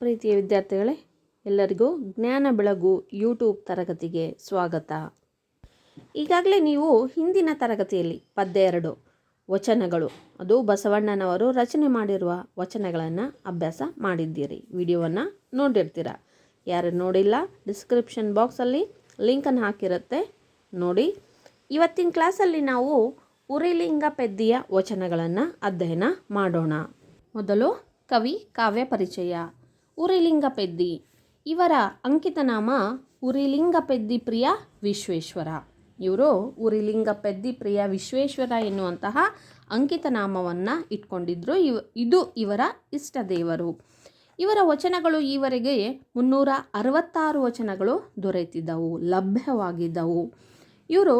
ಪ್ರೀತಿಯ ವಿದ್ಯಾರ್ಥಿಗಳೇ, ಎಲ್ಲರಿಗೂ ಜ್ಞಾನ ಬೆಳಗು ಯೂಟ್ಯೂಬ್ ತರಗತಿಗೆ ಸ್ವಾಗತ. ಈಗಾಗಲೇ ನೀವು ಹಿಂದಿನ ತರಗತಿಯಲ್ಲಿ ಪದ್ಯ ಎರಡು, ವಚನಗಳು, ಅದು ಬಸವಣ್ಣನವರು ರಚನೆ ಮಾಡಿರುವ ವಚನಗಳನ್ನು ಅಭ್ಯಾಸ ಮಾಡಿದ್ದೀರಿ. ವಿಡಿಯೋವನ್ನು ನೋಡಿರ್ತೀರ? ಯಾರು ನೋಡಿಲ್ಲ, ಡಿಸ್ಕ್ರಿಪ್ಷನ್ ಬಾಕ್ಸಲ್ಲಿ ಲಿಂಕನ್ನು ಹಾಕಿರುತ್ತೆ, ನೋಡಿ. ಇವತ್ತಿನ ಕ್ಲಾಸಲ್ಲಿ ನಾವು ಉರಿಲಿಂಗ ಪೆದ್ದಿಯ ವಚನಗಳನ್ನು ಅಧ್ಯಯನ ಮಾಡೋಣ. ಮೊದಲು ಕವಿ ಕಾವ್ಯ ಪರಿಚಯ. ಉರಿಲಿಂಗ ಪೆದ್ದಿ ಇವರ ಅಂಕಿತನಾಮ ಉರಿಲಿಂಗ ಪೆದ್ದಿ ಪ್ರಿಯ ವಿಶ್ವೇಶ್ವರ. ಇವರು ಉರಿಲಿಂಗ ಪೆದ್ದಿ ಪ್ರಿಯ ವಿಶ್ವೇಶ್ವರ ಎನ್ನುವಂತಹ ಅಂಕಿತನಾಮವನ್ನು ಇಟ್ಕೊಂಡಿದ್ರು ಇವ, ಇದು ಇವರ ಇಷ್ಟ ದೇವರು ಇವರ ವಚನಗಳು ಈವರೆಗೆ ಮುನ್ನೂರ ಅರವತ್ತಾರು ವಚನಗಳು ದೊರೆತಿದ್ದವು, ಲಭ್ಯವಾಗಿದ್ದವು. ಇವರು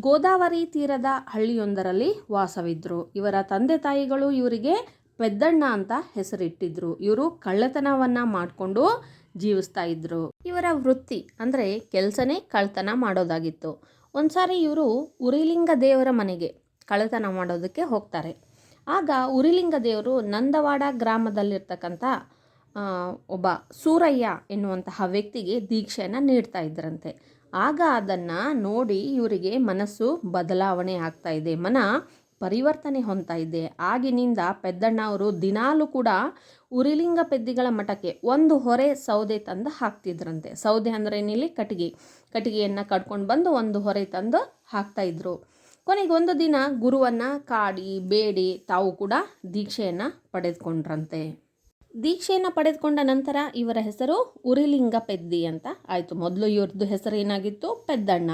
ಗೋದಾವರಿ ತೀರದ ಹಳ್ಳಿಯೊಂದರಲ್ಲಿ ವಾಸವಿದ್ದರು ಇವರ ತಂದೆ ತಾಯಿಗಳು ಇವರಿಗೆ ಪೆದ್ದಣ್ಣ ಅಂತ ಹೆಸರಿಟ್ಟಿದ್ರು. ಇವರು ಕಳ್ಳತನವನ್ನು ಮಾಡಿಕೊಂಡು ಜೀವಿಸ್ತಾ ಇದ್ರು. ಇವರ ವೃತ್ತಿ ಅಂದರೆ ಕೆಲಸನೇ ಕಳ್ಳತನ ಮಾಡೋದಾಗಿತ್ತು. ಒಂದ್ಸಾರಿ ಇವರು ಉರಿಲಿಂಗ ದೇವರ ಮನೆಗೆ ಕಳ್ಳತನ ಮಾಡೋದಕ್ಕೆ ಹೋಗ್ತಾರೆ. ಆಗ ಉರಿಲಿಂಗ ದೇವರು ನಂದವಾಡ ಗ್ರಾಮದಲ್ಲಿರ್ತಕ್ಕಂಥ ಒಬ್ಬ ಸೂರಯ್ಯ ಎನ್ನುವಂತಹ ವ್ಯಕ್ತಿಗೆ ದೀಕ್ಷೆಯನ್ನು ನೀಡ್ತಾ ಇದ್ರಂತೆ. ಆಗ ಅದನ್ನು ನೋಡಿ ಇವರಿಗೆ ಮನಸ್ಸು ಬದಲಾವಣೆ ಆಗ್ತಾ ಇದೆ. ಮನ ಪರಿವರ್ತನೆ ಹೊಂದ್ತಾ ಇದೆ ಆಗಿನಿಂದ ಪೆದ್ದಣ್ಣ ಅವರು ದಿನಾಲೂ ಕೂಡ ಉರಿಲಿಂಗ ಪೆದ್ದಿಗಳ ಮಠಕ್ಕೆ ಒಂದು ಹೊರೆ ಸೌದೆ ತಂದು ಹಾಕ್ತಿದ್ರಂತೆ. ಸೌದೆ ಅಂದರೆ ಏನಿಲ್ಲಿ? ಕಟ್ಟಿಗೆ. ಕಟ್ಟಿಗೆಯನ್ನು ಕಟ್ಕೊಂಡು ಬಂದು ಒಂದು ಹೊರೆ ತಂದು ಹಾಕ್ತಾ ಇದ್ರು. ಕೊನೆಗೆ ಒಂದು ದಿನ ಗುರುವನ್ನು ಕಾಡಿ, ಬೇಡಿ, ತಾವು ಕೂಡ ದೀಕ್ಷೆಯನ್ನು ಪಡೆದುಕೊಂಡ್ರಂತೆ. ದೀಕ್ಷೆಯನ್ನು ಪಡೆದುಕೊಂಡ ನಂತರ ಇವರ ಹೆಸರು ಉರಿಲಿಂಗ ಪೆದ್ದಿ ಅಂತ ಆಯಿತು. ಮೊದಲು ಇವ್ರದ್ದು ಹೆಸರು ಏನಾಗಿತ್ತು? ಪೆದ್ದಣ್ಣ.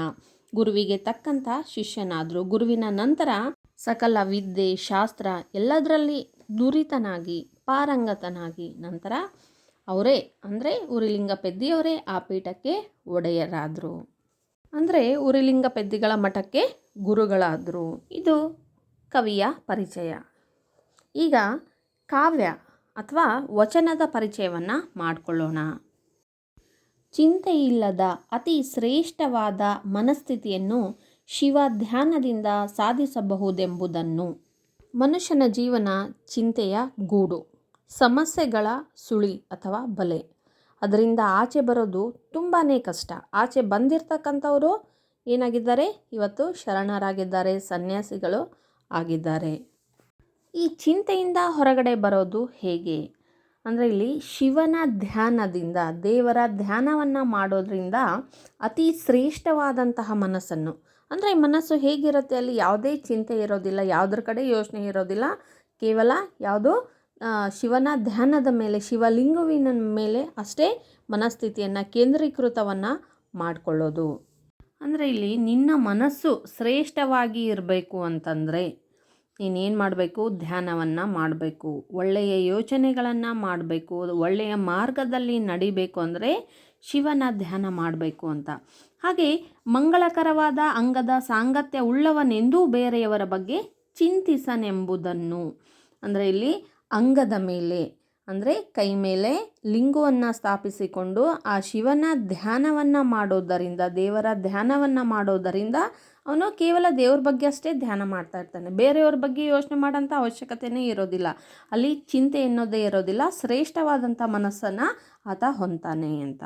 ಗುರುವಿಗೆ ತಕ್ಕಂಥ ಶಿಷ್ಯನಾದರು. ಗುರುವಿನ ನಂತರ ಸಕಲ ವಿದ್ಯೆ, ಶಾಸ್ತ್ರ ಎಲ್ಲದರಲ್ಲಿ ದುರಿತನಾಗಿ ಪಾರಂಗತನಾಗಿ ನಂತರ ಅವರೇ ಅಂದರೆ ಉರಿಲಿಂಗ ಪೆದ್ದಿಯವರೇ ಆ ಪೀಠಕ್ಕೆ ಒಡೆಯರಾದರು. ಅಂದರೆ ಉರಿಲಿಂಗ ಪೆದ್ದಿಗಳ ಮಠಕ್ಕೆ ಗುರುಗಳಾದರು. ಇದು ಕವಿಯ ಪರಿಚಯ. ಈಗ ಕಾವ್ಯ ಅಥವಾ ವಚನದ ಪರಿಚಯವನ್ನು ಮಾಡಿಕೊಳ್ಳೋಣ. ಚಿಂತೆಯಿಲ್ಲದ ಅತಿ ಶ್ರೇಷ್ಠವಾದ ಮನಸ್ಥಿತಿಯನ್ನು ಶಿವ ಧ್ಯಾನದಿಂದ ಸಾಧಿಸಬಹುದೆಂಬುದನ್ನು. ಮನುಷ್ಯನ ಜೀವನ ಚಿಂತೆಯ ಗೂಡು, ಸಮಸ್ಯೆಗಳ ಸುಳಿ ಅಥವಾ ಬಲೆ. ಅದರಿಂದ ಆಚೆ ಬರೋದು ತುಂಬಾ ಕಷ್ಟ. ಆಚೆ ಬಂದಿರತಕ್ಕಂಥವರು ಏನಾಗಿದ್ದಾರೆ? ಇವತ್ತು ಶರಣರಾಗಿದ್ದಾರೆ, ಸನ್ಯಾಸಿಗಳು ಆಗಿದ್ದಾರೆ. ಈ ಚಿಂತೆಯಿಂದ ಹೊರಗಡೆ ಬರೋದು ಹೇಗೆ? ಅಂದರೆ ಇಲ್ಲಿ ಶಿವನ ಧ್ಯಾನದಿಂದ, ದೇವರ ಧ್ಯಾನವನ್ನು ಮಾಡೋದರಿಂದ ಅತಿ ಶ್ರೇಷ್ಠವಾದಂತಹ ಮನಸ್ಸನ್ನು ಅಂದರೆ ಮನಸ್ಸು ಹೇಗಿರುತ್ತೆ ಅಲ್ಲಿ ಯಾವುದೇ ಚಿಂತೆ ಇರೋದಿಲ್ಲ, ಯಾವುದ್ರ ಕಡೆ ಯೋಚನೆ ಇರೋದಿಲ್ಲ. ಕೇವಲ ಯಾವುದೋ ಶಿವನ ಧ್ಯಾನದ ಮೇಲೆ, ಶಿವಲಿಂಗುವಿನ ಮೇಲೆ ಅಷ್ಟೇ ಮನಸ್ಥಿತಿಯನ್ನು ಕೇಂದ್ರೀಕೃತವನ್ನು ಮಾಡಿಕೊಳ್ಳೋದು. ಅಂದರೆ ಇಲ್ಲಿ ನಿನ್ನ ಮನಸ್ಸು ಶ್ರೇಷ್ಠವಾಗಿ ಇರಬೇಕು ಅಂತಂದರೆ ನೀನೇನು ಮಾಡಬೇಕು? ಧ್ಯಾನವನ್ನು ಮಾಡಬೇಕು. ಒಳ್ಳೆಯ ಯೋಚನೆಗಳನ್ನು ಮಾಡಬೇಕು. ಒಳ್ಳೆಯ ಮಾರ್ಗದಲ್ಲಿ ನಡಿಬೇಕು ಅಂದರೆ ಶಿವನ ಧ್ಯಾನ ಮಾಡಬೇಕು ಅಂತ. ಹಾಗೆ ಮಂಗಳಕರವಾದ ಅಂಗದ ಸಾಂಗತ್ಯ ಉಳ್ಳವನೆಂದೂ ಬೇರೆಯವರ ಬಗ್ಗೆ ಚಿಂತಿಸನೆಂಬುದನ್ನು. ಅಂದರೆ ಇಲ್ಲಿ ಅಂಗದ ಮೇಲೆ, ಅಂದರೆ ಕೈ ಮೇಲೆ ಲಿಂಗವನ್ನು ಸ್ಥಾಪಿಸಿಕೊಂಡು ಆ ಶಿವನ ಧ್ಯಾನವನ್ನು ಮಾಡೋದರಿಂದ, ದೇವರ ಧ್ಯಾನವನ್ನು ಮಾಡೋದರಿಂದ ಅವನು ಕೇವಲ ದೇವ್ರ ಬಗ್ಗೆ ಅಷ್ಟೇ ಧ್ಯಾನ ಮಾಡ್ತಾ ಇರ್ತಾನೆ. ಬೇರೆಯವ್ರ ಬಗ್ಗೆ ಯೋಚನೆ ಮಾಡೋಂಥ ಅವಶ್ಯಕತೆಯೇ ಇರೋದಿಲ್ಲ. ಅಲ್ಲಿ ಚಿಂತೆ ಎನ್ನೋದೇ ಇರೋದಿಲ್ಲ. ಶ್ರೇಷ್ಠವಾದಂಥ ಮನಸ್ಸನ್ನು ಆತ ಹೊಂತಾನೆ ಅಂತ.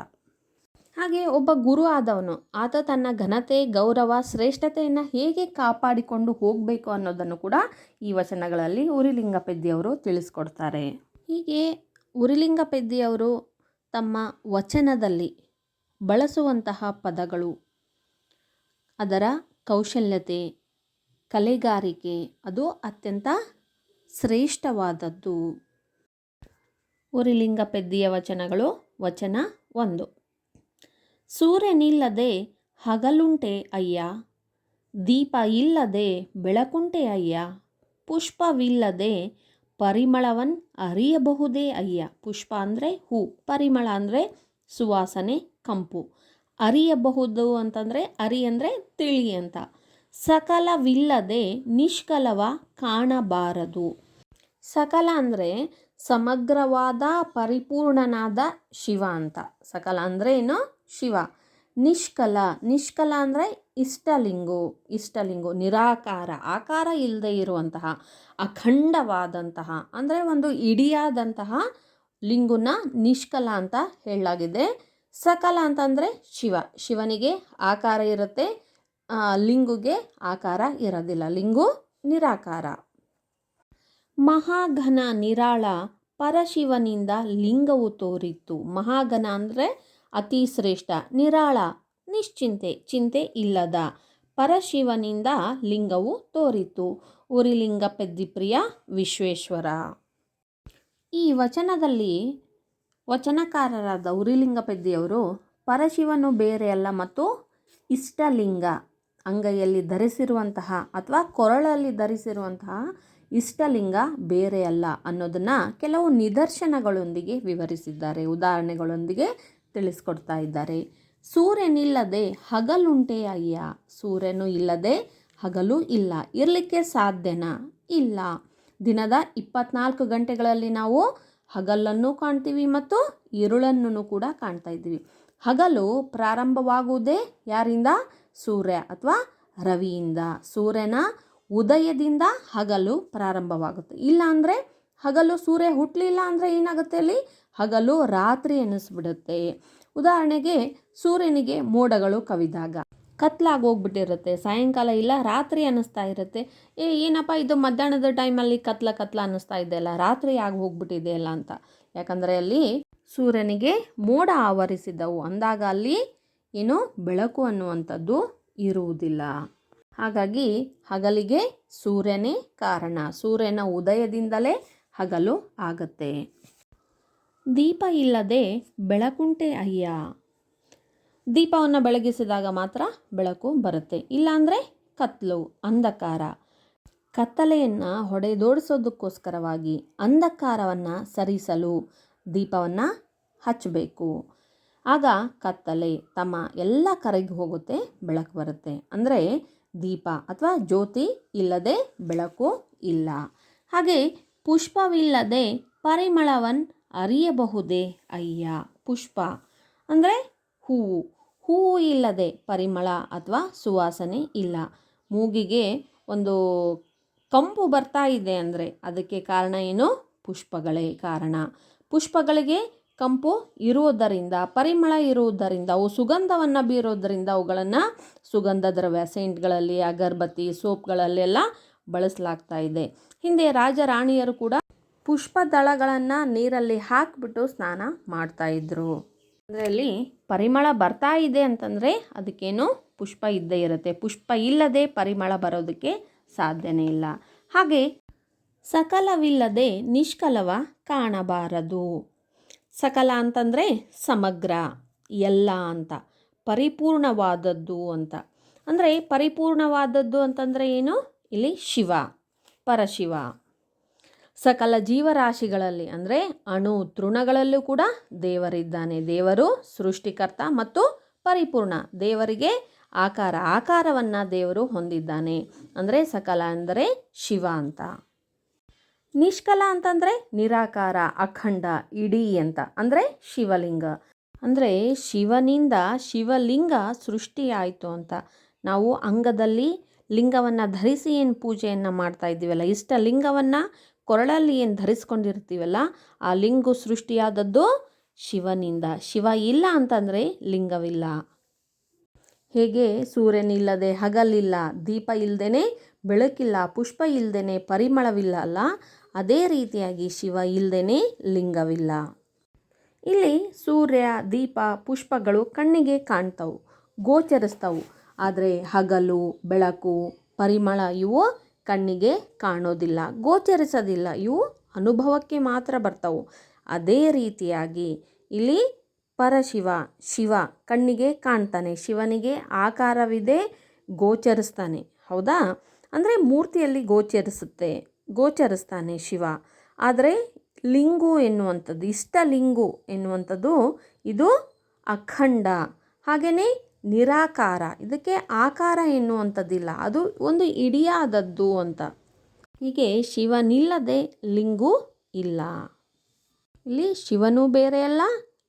ಹಾಗೆ ಒಬ್ಬ ಗುರು ಆದವನು, ಆತ ತನ್ನ ಘನತೆ, ಗೌರವ, ಶ್ರೇಷ್ಠತೆಯನ್ನು ಹೇಗೆ ಕಾಪಾಡಿಕೊಂಡು ಹೋಗಬೇಕು ಅನ್ನೋದನ್ನು ಕೂಡ ಈ ವಚನಗಳಲ್ಲಿ ಉರಿಲಿಂಗ ಪೆದ್ದಿಯವರು ತಿಳಿಸ್ಕೊಡ್ತಾರೆ. ಹೀಗೆ ಉರಿಲಿಂಗ ಪೆದ್ದಿಯವರು ತಮ್ಮ ವಚನದಲ್ಲಿ ಬಳಸುವಂತಹ ಪದಗಳು ಅದರ ಕೌಶಲ್ಯತೆ, ಕಲೆಗಾರಿಕೆ, ಅದು ಅತ್ಯಂತ ಶ್ರೇಷ್ಠವಾದದ್ದು. ಉರಿಲಿಂಗ ಪೆದ್ದಿಯ ವಚನಗಳು ವಚನ ಒಂದು. ಸೂರ್ಯನಿಲ್ಲದೆ ಹಗಲುಂಟೆ ಅಯ್ಯ, ದೀಪ ಇಲ್ಲದೆ ಬೆಳಕುಂಟೆ ಅಯ್ಯ, ಪುಷ್ಪವಿಲ್ಲದೆ ಪರಿಮಳವನ್ ಅರಿಯಬಹುದೇ ಅಯ್ಯ. ಪುಷ್ಪ ಅಂದರೆ ಹೂ, ಪರಿಮಳ ಅಂದರೆ ಸುವಾಸನೆ, ಕಂಪು. ಅರಿಯಬಹುದು ಅಂತಂದರೆ ಅರಿ ಅಂದರೆ ತಿಳಿ ಅಂತ. ಸಕಲವಿಲ್ಲದೆ ನಿಷ್ಕಲವ ಕಾಣಬಾರದು. ಸಕಲ ಅಂದರೆ ಸಮಗ್ರವಾದ, ಪರಿಪೂರ್ಣನಾದ ಶಿವ ಅಂತ. ಸಕಲ ಅಂದರೆ ಏನು? ಶಿವ. ನಿಷ್ಕಲ. ನಿಷ್ಕಲ ಅಂದರೆ ಇಷ್ಟಲಿಂಗು. ಇಷ್ಟಲಿಂಗು, ನಿರಾಕಾರ. ಆಕಾರ ಇಲ್ಲದೆ ಇರುವಂತಹ, ಅಖಂಡವಾದಂತಹ, ಅಂದರೆ ಒಂದು ಇಡಿಯಾದಂತಹ ಲಿಂಗುನ ನಿಷ್ಕಲ ಅಂತ ಹೇಳಲಾಗಿದೆ. ಸಕಲ ಅಂತಂದರೆ ಶಿವ. ಶಿವನಿಗೆ ಆಕಾರ ಇರುತ್ತೆ. ಲಿಂಗುಗೆ ಆಕಾರ ಇರೋದಿಲ್ಲ. ಲಿಂಗು ನಿರಾಕಾರ. ಮಹಾಘನ ನಿರಾಳ ಪರಶಿವನಿಂದ ಲಿಂಗವು ತೋರಿತ್ತು. ಮಹಾಘನ ಅಂದರೆ ಅತಿ ಶ್ರೇಷ್ಠ, ನಿರಾಳ, ನಿಶ್ಚಿಂತೆ, ಚಿಂತೆ ಇಲ್ಲದ ಪರಶಿವನಿಂದ ಲಿಂಗವು ತೋರಿತು. ಉರಿಲಿಂಗ ಪೆದ್ದಿಪ್ರಿಯ ವಿಶ್ವೇಶ್ವರ. ಈ ವಚನದಲ್ಲಿ ವಚನಕಾರರಾದ ಉರಿಲಿಂಗ ಪೆದ್ದಿಯವರು ಪರಶಿವನು ಬೇರೆಯಲ್ಲ ಮತ್ತು ಇಷ್ಟಲಿಂಗ, ಅಂಗೈಯಲ್ಲಿ ಧರಿಸಿರುವಂತಹ ಅಥವಾ ಕೊರಳಲ್ಲಿ ಧರಿಸಿರುವಂತಹ ಇಷ್ಟಲಿಂಗ ಬೇರೆಯಲ್ಲ ಅನ್ನೋದನ್ನು ಕೆಲವು ನಿದರ್ಶನಗಳೊಂದಿಗೆ ವಿವರಿಸಿದ್ದಾರೆ. ಉದಾಹರಣೆಗಳೊಂದಿಗೆ ತಿಳಿಸ್ಕೊಡ್ತಾ ಇದ್ದಾರೆ. ಸೂರ್ಯನಿಲ್ಲದೆ ಹಗಲುಂಟೆ ಅಯ್ಯ ಸೂರ್ಯನು ಇಲ್ಲದೆ ಹಗಲು ಇಲ್ಲ. ಇರಲಿಕ್ಕೆ ಸಾಧ್ಯನಾ? ಇಲ್ಲ. ದಿನದ ಇಪ್ಪತ್ನಾಲ್ಕು ಗಂಟೆಗಳಲ್ಲಿ ನಾವು ಹಗಲನ್ನು ಕಾಣ್ತೀವಿ ಮತ್ತು ಇರುಳನ್ನು ಕೂಡ ಕಾಣ್ತಾ ಇದ್ದೀವಿ. ಹಗಲು ಪ್ರಾರಂಭವಾಗುವುದೇ ಯಾರಿಂದ? ಸೂರ್ಯ ಅಥವಾ ರವಿಯಿಂದ. ಸೂರ್ಯನ ಉದಯದಿಂದ ಹಗಲು ಪ್ರಾರಂಭವಾಗುತ್ತೆ. ಇಲ್ಲ ಅಂದರೆ ಹಗಲು ಸೂರ್ಯ ಹುಟ್ಟಲಿಲ್ಲ ಅಂದರೆ ಏನಾಗುತ್ತೆ ಅಲ್ಲಿ? ಹಗಲು ರಾತ್ರಿ ಅನ್ನಿಸ್ಬಿಡುತ್ತೆ ಉದಾಹರಣೆಗೆ ಸೂರ್ಯನಿಗೆ ಮೋಡಗಳು ಕವಿದಾಗ. ಕತ್ಲಾಗಿ ಹೋಗ್ಬಿಟ್ಟಿರುತ್ತೆ. ಸಾಯಂಕಾಲ ಇಲ್ಲ, ರಾತ್ರಿ ಅನ್ನಿಸ್ತಾ ಇರುತ್ತೆ. ಏ, ಏನಪ್ಪ ಇದು ಮಧ್ಯಾಹ್ನದ ಟೈಮಲ್ಲಿ ಕತ್ಲ ಕತ್ಲ ಅನ್ನಿಸ್ತಾ ಇದೆಯಲ್ಲ ರಾತ್ರಿ ಆಗಿ ಹೋಗ್ಬಿಟ್ಟಿದೆಯಲ್ಲ ಅಂತ. ಯಾಕಂದರೆ ಅಲ್ಲಿ ಸೂರ್ಯನಿಗೆ ಮೋಡ ಆವರಿಸಿದ್ದವು ಅಂದಾಗ ಅಲ್ಲಿ ಏನು ಬೆಳಕು ಅನ್ನುವಂಥದ್ದು ಇರುವುದಿಲ್ಲ. ಹಾಗಾಗಿ ಹಗಲಿಗೆ ಸೂರ್ಯನೇ ಕಾರಣ. ಸೂರ್ಯನ ಉದಯದಿಂದಲೇ ಹಗಲು ಆಗತ್ತೆ. ದೀಪ ಇಲ್ಲದೆ ಬೆಳಕುಂಟೆ ಅಯ್ಯ. ದೀಪವನ್ನು ಬೆಳಗಿಸಿದಾಗ ಮಾತ್ರ ಬೆಳಕು ಬರುತ್ತೆ. ಇಲ್ಲಾಂದರೆ ಕತ್ಲು, ಅಂಧಕಾರ. ಕತ್ತಲೆಯನ್ನು ಹೊಡೆದೋಡಿಸೋದಕ್ಕೋಸ್ಕರವಾಗಿ ಅಂಧಕಾರವನ್ನು ಸರಿಸಲು ದೀಪವನ್ನು ಹಚ್ಚಬೇಕು ಆಗ ಕತ್ತಲೆ ತಮ್ಮ ಎಲ್ಲ ಕರಗಿ ಹೋಗುತ್ತೆ, ಬೆಳಕು ಬರುತ್ತೆ. ಅಂದರೆ ದೀಪ ಅಥವಾ ಜ್ಯೋತಿ ಇಲ್ಲದೆ ಬೆಳಕು ಇಲ್ಲ. ಹಾಗೆ ಪುಷ್ಪವಿಲ್ಲದೆ ಪರಿಮಳವನ್ ಅರಿಯಬಹುದೇ ಅಯ್ಯ ಪುಷ್ಪ? ಅಂದರೆ ಹೂವು. ಹೂವು ಇಲ್ಲದೆ ಪರಿಮಳ ಅಥವಾ ಸುವಾಸನೆ ಇಲ್ಲ. ಮೂಗಿಗೆ ಒಂದು ಕಂಪು ಬರ್ತಾ ಇದೆ ಅಂದರೆ ಅದಕ್ಕೆ ಕಾರಣ ಏನು? ಪುಷ್ಪಗಳೇ ಕಾರಣ. ಪುಷ್ಪಗಳಿಗೆ ಕಂಪು ಇರುವುದರಿಂದ ಪರಿಮಳ ಇರುವುದರಿಂದ ಅವು ಸುಗಂಧವನ್ನು ಬೀರೋದರಿಂದ ಅವುಗಳನ್ನು ಸುಗಂಧ ದ್ರವ್ಯ, ಸೆಂಟ್ಗಳಲ್ಲಿ, ಅಗರಬತ್ತಿ, ಸೋಪ್ಗಳಲ್ಲೆಲ್ಲ ಬಳಸಲಾಗ್ತಾ ಇದೆ. ಹಿಂದೆ ರಾಜ ರಾಣಿಯರು ಕೂಡ ಪುಷ್ಪ ದಳಗಳನ್ನು ನೀರಲ್ಲಿ ಹಾಕಿಬಿಟ್ಟು ಸ್ನಾನ ಮಾಡ್ತಾ ಇದ್ರು. ಅದರಲ್ಲಿ ಪರಿಮಳ ಬರ್ತಾ ಇದೆ ಅಂತಂದರೆ ಅದಕ್ಕೇನು ಪುಷ್ಪ ಇದ್ದೇ ಇರುತ್ತೆ. ಪುಷ್ಪ ಇಲ್ಲದೆ ಪರಿಮಳ ಬರೋದಕ್ಕೆ ಸಾಧ್ಯನೇ ಇಲ್ಲ. ಹಾಗೆ ಸಕಲವಿಲ್ಲದೆ ನಿಷ್ಕಲವ ಕಾಣಬಾರದು. ಸಕಲ ಅಂತಂದರೆ ಸಮಗ್ರ, ಎಲ್ಲ ಅಂತ, ಪರಿಪೂರ್ಣವಾದದ್ದು ಅಂತ. ಅಂದರೆ ಪರಿಪೂರ್ಣವಾದದ್ದು ಅಂತಂದರೆ ಏನು? ಇಲ್ಲಿ ಶಿವ, ಪರಶಿವ. ಸಕಲ ಜೀವರಾಶಿಗಳಲ್ಲಿ ಅಂದರೆ ಅಣು ತೃಣಗಳಲ್ಲೂ ಕೂಡ ದೇವರಿದ್ದಾನೆ. ದೇವರು ಸೃಷ್ಟಿಕರ್ತ ಮತ್ತು ಪರಿಪೂರ್ಣ. ದೇವರಿಗೆ ಆಕಾರ, ಆಕಾರವನ್ನು ದೇವರು ಹೊಂದಿದ್ದಾನೆ. ಅಂದರೆ ಸಕಲ ಅಂದರೆ ಶಿವ ಅಂತ. ನಿಷ್ಕಲ ಅಂತಂದರೆ ನಿರಾಕಾರ, ಅಖಂಡ, ಇಡೀ ಅಂತ. ಅಂದರೆ ಶಿವಲಿಂಗ. ಅಂದರೆ ಶಿವನಿಂದ ಶಿವಲಿಂಗ ಸೃಷ್ಟಿಯಾಯಿತು ಅಂತ. ನಾವು ಅಂಗದಲ್ಲಿ ಲಿಂಗವನ್ನು ಧರಿಸಿ ಏನು ಪೂಜೆಯನ್ನು ಮಾಡ್ತಾ ಇದ್ದೀವಲ್ಲ, ಇಷ್ಟ ಲಿಂಗವನ್ನು ಕೊರಳಲ್ಲಿ ಏನು ಧರಿಸ್ಕೊಂಡಿರ್ತೀವಲ್ಲ, ಆ ಲಿಂಗು ಸೃಷ್ಟಿಯಾದದ್ದು ಶಿವನಿಂದ. ಶಿವ ಇಲ್ಲ ಅಂತಂದರೆ ಲಿಂಗವಿಲ್ಲ. ಹೇಗೆ? ಸೂರ್ಯನಿಲ್ಲದೆ ಹಗಲಿಲ್ಲ, ದೀಪ ಇಲ್ಲದೇ ಬೆಳಕಿಲ್ಲ, ಪುಷ್ಪ ಇಲ್ಲದೇ ಪರಿಮಳವಿಲ್ಲ ಅಲ್ಲ, ಅದೇ ರೀತಿಯಾಗಿ ಶಿವ ಇಲ್ಲದೇ ಲಿಂಗವಿಲ್ಲ. ಇಲ್ಲಿ ಸೂರ್ಯ, ದೀಪ, ಪುಷ್ಪಗಳು ಕಣ್ಣಿಗೆ ಕಾಣ್ತವು, ಗೋಚರಿಸ್ತವು. ಆದರೆ ಹಗಲು, ಬೆಳಕು, ಪರಿಮಳ ಇವು ಕಣ್ಣಿಗೆ ಕಾಣೋದಿಲ್ಲ, ಗೋಚರಿಸೋದಿಲ್ಲ. ಇವು ಅನುಭವಕ್ಕೆ ಮಾತ್ರ ಬರ್ತವು. ಅದೇ ರೀತಿಯಾಗಿ ಇಲ್ಲಿ ಪರಶಿವ, ಶಿವ ಕಣ್ಣಿಗೆ ಕಾಣ್ತಾನೆ. ಶಿವನಿಗೆ ಆಕಾರವಿದೆ, ಗೋಚರಿಸ್ತಾನೆ. ಹೌದಾ? ಅಂದರೆ ಮೂರ್ತಿಯಲ್ಲಿ ಗೋಚರಿಸುತ್ತೆ, ಗೋಚರಿಸ್ತಾನೆ ಶಿವ. ಆದರೆ ಲಿಂಗು ಎನ್ನುವಂಥದ್ದು ಇಷ್ಟ ಲಿಂಗು ಎನ್ನುವಂಥದ್ದು ಇದು ಅಖಂಡ. ಹಾಗೆಯೇ ನಿರಾಕಾರ. ಇದಕ್ಕೆ ಆಕಾರ ಎನ್ನುವಂಥದ್ದಿಲ್ಲ. ಅದು ಒಂದು ಇಡಿಯಾದದ್ದು ಅಂತ. ಹೀಗೆ ಶಿವನಿಲ್ಲದೆ ಲಿಂಗು ಇಲ್ಲ. ಇಲ್ಲಿ ಶಿವನೂ ಬೇರೆ ಅಲ್ಲ,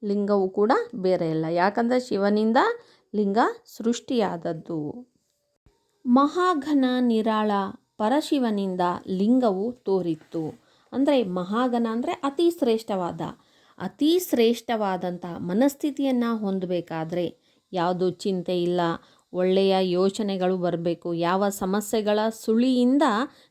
ಲಿಂಗವು ಕೂಡ ಬೇರೆ ಅಲ್ಲ. ಯಾಕಂದರೆ ಶಿವನಿಂದ ಲಿಂಗ ಸೃಷ್ಟಿಯಾದದ್ದು. ಮಹಾಘನ ನಿರಾಳ ಪರಶಿವನಿಂದ ಲಿಂಗವು ತೋರಿತ್ತು. ಅಂದರೆ ಮಹಾಘನ ಅಂದರೆ ಅತಿ ಶ್ರೇಷ್ಠವಾದ. ಅತಿ ಶ್ರೇಷ್ಠವಾದಂಥ ಮನಸ್ಥಿತಿಯನ್ನು ಹೊಂದಬೇಕಾದ್ರೆ ಯಾವುದು ಚಿಂತೆ ಇಲ್ಲ. ಒಳ್ಳೆಯ ಯೋಚನೆಗಳು ಬರಬೇಕು. ಯಾವ ಸಮಸ್ಯೆಗಳ ಸುಳಿಯಿಂದ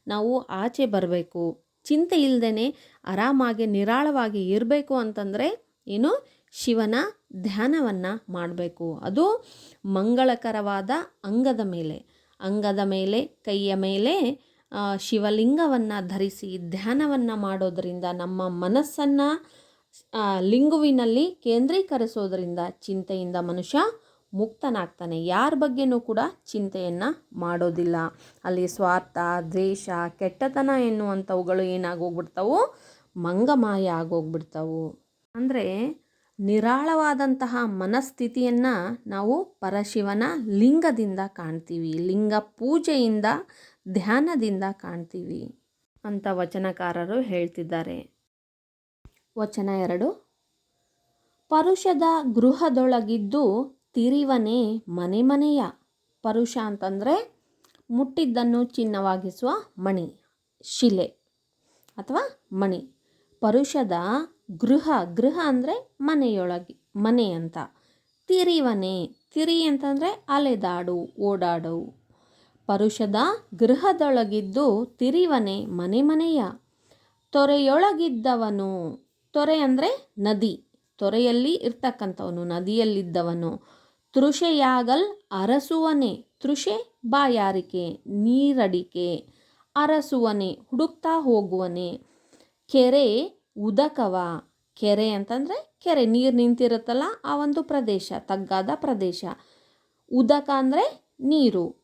ನಾವು ಆಚೆ ಬರಬೇಕು. ಚಿಂತೆ ಇಲ್ಲದೇ ಆರಾಮಾಗಿ ನಿರಾಳವಾಗಿ ಇರಬೇಕು ಅಂತಂದರೆ ಏನು? ಶಿವನ ಧ್ಯಾನವನ್ನು ಮಾಡಬೇಕು. ಅದು ಮಂಗಳಕರವಾದ ಅಂಗದ ಮೇಲೆ. ಅಂಗದ ಮೇಲೆ, ಕೈಯ ಮೇಲೆ ಶಿವಲಿಂಗವನ್ನು ಧರಿಸಿ ಧ್ಯಾನವನ್ನು ಮಾಡೋದರಿಂದ ನಮ್ಮ ಮನಸ್ಸನ್ನು ಲಿಂಗುವಿನಲ್ಲಿ ಕೇಂದ್ರೀಕರಿಸೋದರಿಂದ ಚಿಂತೆಯಿಂದ ಮನುಷ್ಯ ಮುಕ್ತನಾಗ್ತಾನೆ. ಯಾರ ಬಗ್ಗೆನೂ ಕೂಡ ಚಿಂತೆಯನ್ನು ಮಾಡೋದಿಲ್ಲ. ಅಲ್ಲಿ ಸ್ವಾರ್ಥ, ದ್ವೇಷ, ಕೆಟ್ಟತನ ಎನ್ನುವಂಥವುಗಳು ಏನಾಗೋಗ್ಬಿಡ್ತಾವು, ಮಂಗಮಾಯ ಆಗೋಗ್ಬಿಡ್ತಾವು. ಅಂದರೆ ನಿರಾಳವಾದಂತಹ ಮನಸ್ಥಿತಿಯನ್ನು ನಾವು ಪರಶಿವನ ಲಿಂಗದಿಂದ ಕಾಣ್ತೀವಿ. ಲಿಂಗ ಪೂಜೆಯಿಂದ, ಧ್ಯಾನದಿಂದ ಕಾಣ್ತೀವಿ ಅಂತ ವಚನಕಾರರು ಹೇಳ್ತಿದ್ದಾರೆ. ವಚನ ಎರಡು, ಪರುಷದ ಗೃಹದೊಳಗಿದ್ದು ತಿರಿವನೇ ಮನೆ ಮನೆಯ ಪರುಷ ಅಂತಂದರೆ ಮುಟ್ಟಿದ್ದನ್ನು ಚಿನ್ನವಾಗಿಸುವ ಮಣಿ, ಶಿಲೆ ಅಥವಾ ಮಣಿ. ಪರುಷದ ಗೃಹ ಗೃಹ ಅಂದರೆ ಮನೆಯೊಳಗೆ, ಮನೆ ಅಂತ. ತಿರಿವನೆ, ತಿರಿ ಅಂತಂದರೆ ಅಲೆದಾಡು, ಓಡಾಡು. ಪರುಷದ ಗೃಹದೊಳಗಿದ್ದು ತಿರಿವನೆ ಮನೆ ಮನೆಯ. ತೊರೆಯೊಳಗಿದ್ದವನು, ತೊರೆ ಅಂದರೆ ನದಿ, ತೊರೆಯಲ್ಲಿ ಇರ್ತಕ್ಕಂಥವನು, ನದಿಯಲ್ಲಿದ್ದವನು. ತೃಷೆಯಾಗಲ್ ಅರಸುವನೆ, ತೃಷೆ ಬಾಯಾರಿಕೆ, ನೀರಡಿಕೆ, ಅರಸುವನೆ, ಹುಡುಕ್ತಾ ಹೋಗುವನೆ. ಕೆರೆ ಉದಕವ, ಕೆರೆ ಅಂತಂದರೆ ಕೆರೆ, ನೀರು ನಿಂತಿರುತ್ತಲ್ಲ ಆ ಒಂದು ಪ್ರದೇಶ, ತಗ್ಗಾದ ಪ್ರದೇಶ. ಉದಕ ಅಂದರೆ ನೀರು.